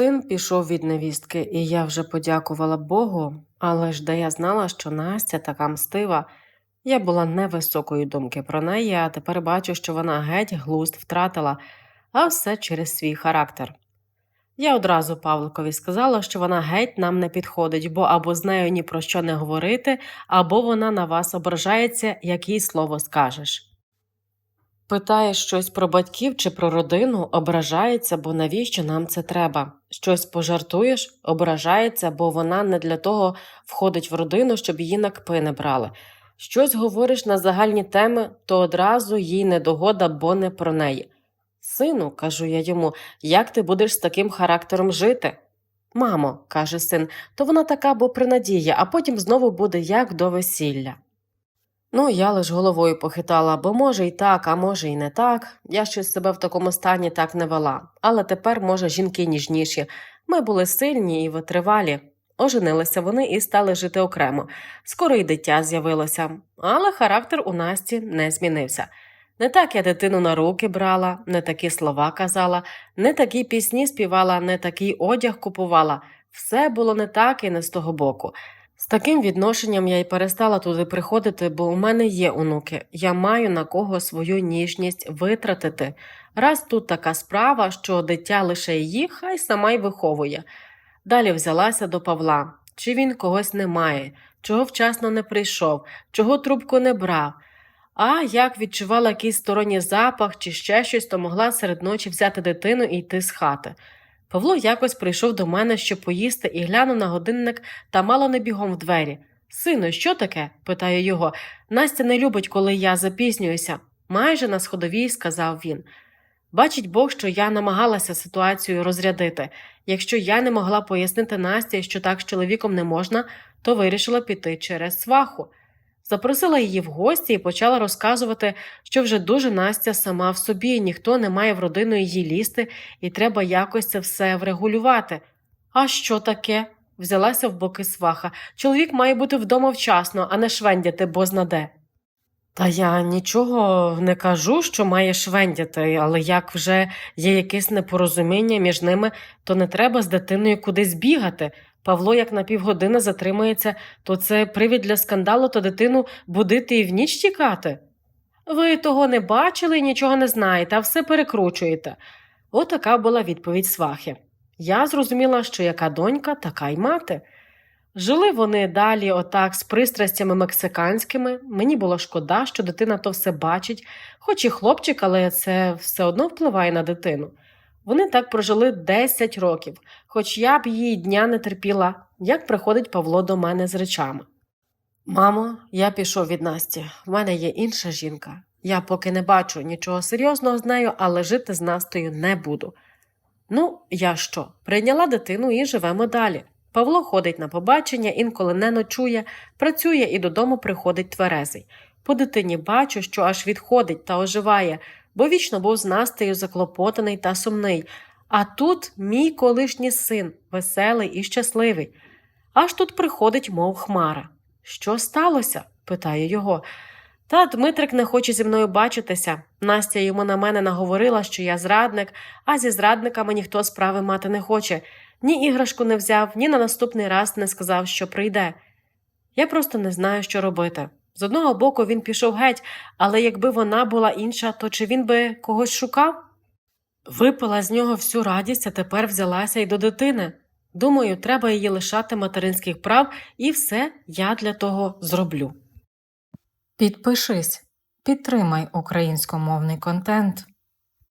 Син пішов від невістки, і я вже подякувала Богу, але ж де я знала, що Настя така мстива. Я була невисокої думки про неї, а тепер бачу, що вона геть глузд втратила, а все через свій характер. Я одразу Павликові сказала, що вона геть нам не підходить, бо або з нею ні про що не говорити, або вона на вас ображається, як їй слово скажеш. Питає щось про батьків чи про родину, ображається, бо навіщо нам це треба? Щось пожартуєш, ображається, бо вона не для того входить в родину, щоб її на кпи не брали. Щось говориш на загальні теми, то одразу їй недогода, бо не про неї. Сину, кажу я йому, як ти будеш з таким характером жити? Мамо, каже син, то вона така, бо принадіє, а потім знову буде як до весілля. Ну, я лиш головою похитала, бо може і так, а може і не так. Я щось себе в такому стані так не вела. Але тепер, може, жінки ніжніші. Ми були сильні і витривалі. Оженилися вони і стали жити окремо. Скоро й дитя з'явилося, але характер у Насті не змінився. Не так я дитину на руки брала, не такі слова казала, не такі пісні співала, не такий одяг купувала. Все було не так і не з того боку. З таким відношенням я й перестала туди приходити, бо у мене є онуки. Я маю на кого свою ніжність витратити. Раз тут така справа, що дитя лише її, хай сама й виховує. Далі взялася до Павла. Чи він когось не має, чого вчасно не прийшов, чого трубку не брав. А як відчувала якийсь сторонній запах чи ще щось, то могла серед ночі взяти дитину і йти з хати. Павло якось прийшов до мене, щоб поїсти, і глянув на годинник та мало не бігом в двері. Сину, що таке? питаю його. Настя не любить, коли я запізнююся. Майже на сходовій сказав він. Бачить Бог, що я намагалася ситуацію розрядити. Якщо я не могла пояснити Насті, що так з чоловіком не можна, то вирішила піти через сваху. Запросила її в гості і почала розказувати, що вже дуже Настя сама в собі, ніхто не має в родину її лізти, і треба якось це все врегулювати. А що таке? взялася в боки сваха. Чоловік має бути вдома вчасно, а не швендяти бознаде. Та я нічого не кажу, що має швендяти, але як вже є якесь непорозуміння між ними, то не треба з дитиною кудись бігати. Павло, як на півгодини затримається, то це привід для скандалу то дитину будити і в ніч тікати. Ви того не бачили і нічого не знаєте, а все перекручуєте. Отака була відповідь свахи. Я зрозуміла, що яка донька, така й мати. Жили вони далі отак з пристрастями мексиканськими. Мені було шкода, що дитина то все бачить, хоч і хлопчик, але це все одно впливає на дитину. Вони так прожили 10 років, хоч я б її дня не терпіла, як приходить Павло до мене з речами. Мамо, я пішов від Насті. В мене є інша жінка. Я поки не бачу нічого серйозного з нею, але жити з Настею не буду. Ну, я що? Прийняла дитину і живемо далі. Павло ходить на побачення, інколи не ночує, працює і додому приходить тверезий. По дитині бачу, що аж відходить та оживає, бо вічно був з Настею заклопотаний та сумний. А тут мій колишній син, веселий і щасливий. Аж тут приходить, мов хмара. Що сталося? питаю його. Та Дмитрик не хоче зі мною бачитися. Настя йому на мене наговорила, що я зрадник, а зі зрадниками ніхто справи мати не хоче. Ні іграшку не взяв, ні на наступний раз не сказав, що прийде. Я просто не знаю, що робити. З одного боку він пішов геть, але якби вона була інша, то чи він би когось шукав? Випила з нього всю радість, а тепер взялася й до дитини. Думаю, треба її лишати материнських прав, і все я для того зроблю. Підпишись, підтримай українськомовний контент.